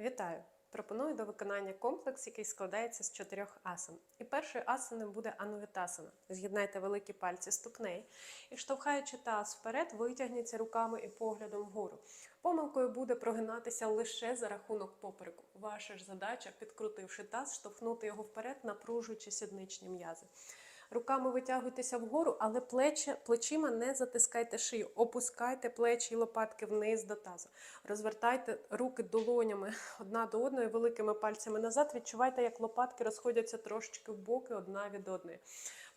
Вітаю! Пропоную до виконання комплекс, який складається з чотирьох асан. І першою асаною буде анувітасана. З'єднайте великі пальці ступней і, штовхаючи таз вперед, витягніться руками і поглядом вгору. Помилкою буде прогинатися лише за рахунок попереку. Ваша ж задача, підкрутивши таз, штовхнути його вперед, напружуючи сідничні м'язи. Руками витягуйтеся вгору, але плечі, плечима не затискайте шию. Опускайте плечі і лопатки вниз до тазу. Розвертайте руки долонями одна до одної, великими пальцями назад. Відчувайте, як лопатки розходяться трошечки в боки одна від одної.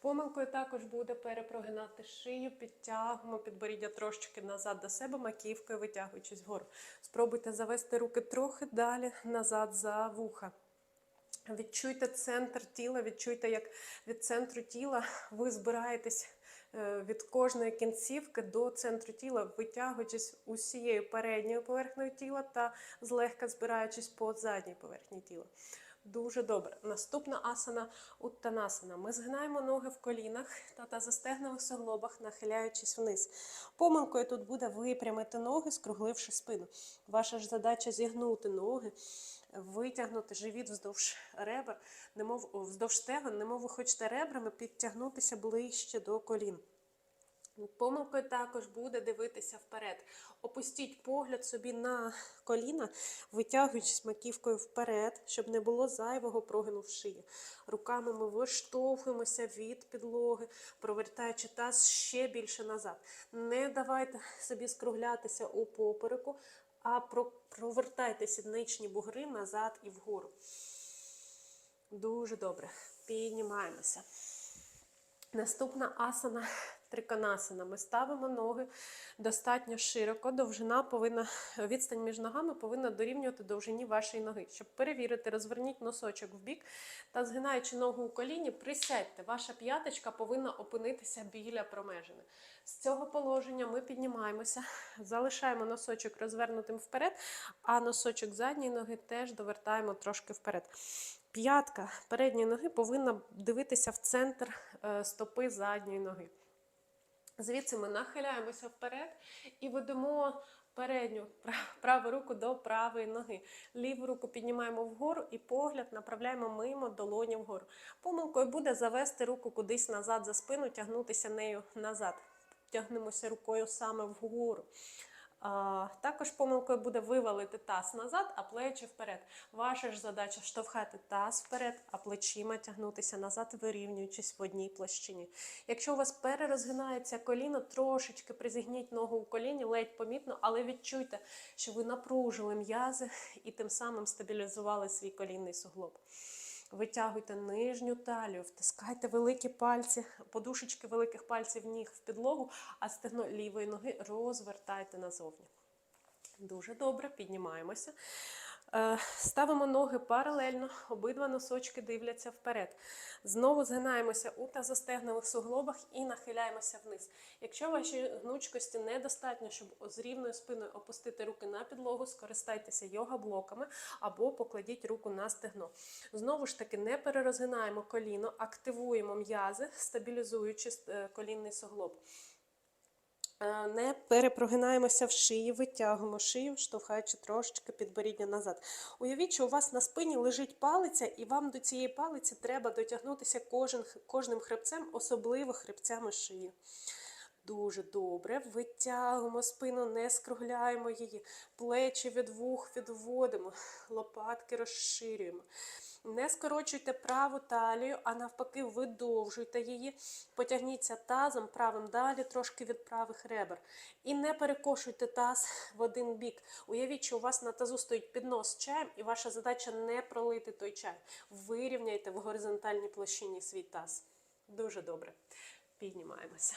Помилкою також буде перепрогинати шию, підтягуємо підборіддя трошечки назад до себе, маківкою витягуючись вгору. Спробуйте завести руки трохи далі назад за вуха. Відчуйте центр тіла, відчуйте, як від центру тіла ви збираєтесь е, від кожної кінцівки до центру тіла, витягуючись усією передньою поверхнею тіла та злегка збираючись по задній поверхні тіла. Дуже добре. Наступна асана уттанасана. Ми згинаємо ноги в колінах та, та застегнових суглобах, нахиляючись вниз. Помилкою тут буде випрямити ноги, скругливши спину. Ваша ж задача зігнути ноги, витягнути живіт вздовж ребер, немов вздовж стегон, немов ви хочете ребрами підтягнутися ближче до колін. Помилкою також буде дивитися вперед. Опустіть погляд собі на коліна, витягуючись маківкою вперед, щоб не було зайвого прогину в шиї. Руками ми виштовхуємося від підлоги, провертаючи таз ще більше назад. Не давайте собі скруглятися у попереку, а провертайте сідничні бугри назад і вгору. Дуже добре. Піднімаємося. Наступна асана триконасана. Ми ставимо ноги достатньо широко. Довжина повинна, відстань між ногами повинна дорівнювати довжині вашої ноги. Щоб перевірити, розверніть носочок в бік та згинаючи ногу у коліні, присядьте. Ваша п'яточка повинна опинитися біля промежини. З цього положення ми піднімаємося, залишаємо носочок розвернутим вперед, а носочок задньої ноги теж довертаємо трошки вперед. П'ятка передньої ноги повинна дивитися в центр е, стопи задньої ноги. Звідси ми нахиляємося вперед і ведемо передню праву руку до правої ноги. Ліву руку піднімаємо вгору і погляд направляємо мимо долоні вгору. Помилкою буде завести руку кудись назад за спину, тягнутися нею назад. Тягнемося рукою саме вгору. Також помилкою буде вивалити таз назад, а плечі вперед. Ваша ж задача штовхати таз вперед, а плечима тягнутися назад, вирівнюючись в одній площині. Якщо у вас перерозгинається коліно, трошечки призігніть ногу у коліні, ледь помітно, але відчуйте, що ви напружили м'язи і тим самим стабілізували свій колінний суглоб. Витягуйте нижню талію, втискайте великі пальці, подушечки великих пальців ніг в підлогу, а стегно лівої ноги розвертайте назовні. Дуже добре, піднімаємося. Е, ставимо ноги паралельно, обидва носочки дивляться вперед. Знову згинаємося у тазостегнових суглобах і нахиляємося вниз. Якщо вашій гнучкості недостатньо, щоб з рівною спиною опустити руки на підлогу, скористайтеся йога-блоками або покладіть руку на стегно. Знову ж таки, не перерозгинаємо коліно, активуємо м'язи, стабілізуючи е, колінний суглоб. Е, не перепрогинаємося в шиї, витягуємо шию, штовхаючи трошечки підборіддя назад. Уявіть, що у вас на спині лежить палиця, і вам до цієї палиці треба дотягнутися кожен, кожним хребцем, особливо хребцями шиї. Дуже добре. Витягуємо спину, не скругляємо її, плечі від вух відводимо, лопатки розширюємо. Не скорочуйте праву талію, а навпаки, видовжуйте її. Потягніться тазом правим далі, трошки від правих ребер. І не перекошуйте таз в один бік. Уявіть, що у вас на тазу стоїть піднос з чаєм, і ваша задача не пролити той чай. Вирівняйте в горизонтальній площині свій таз. Дуже добре. Піднімаємося.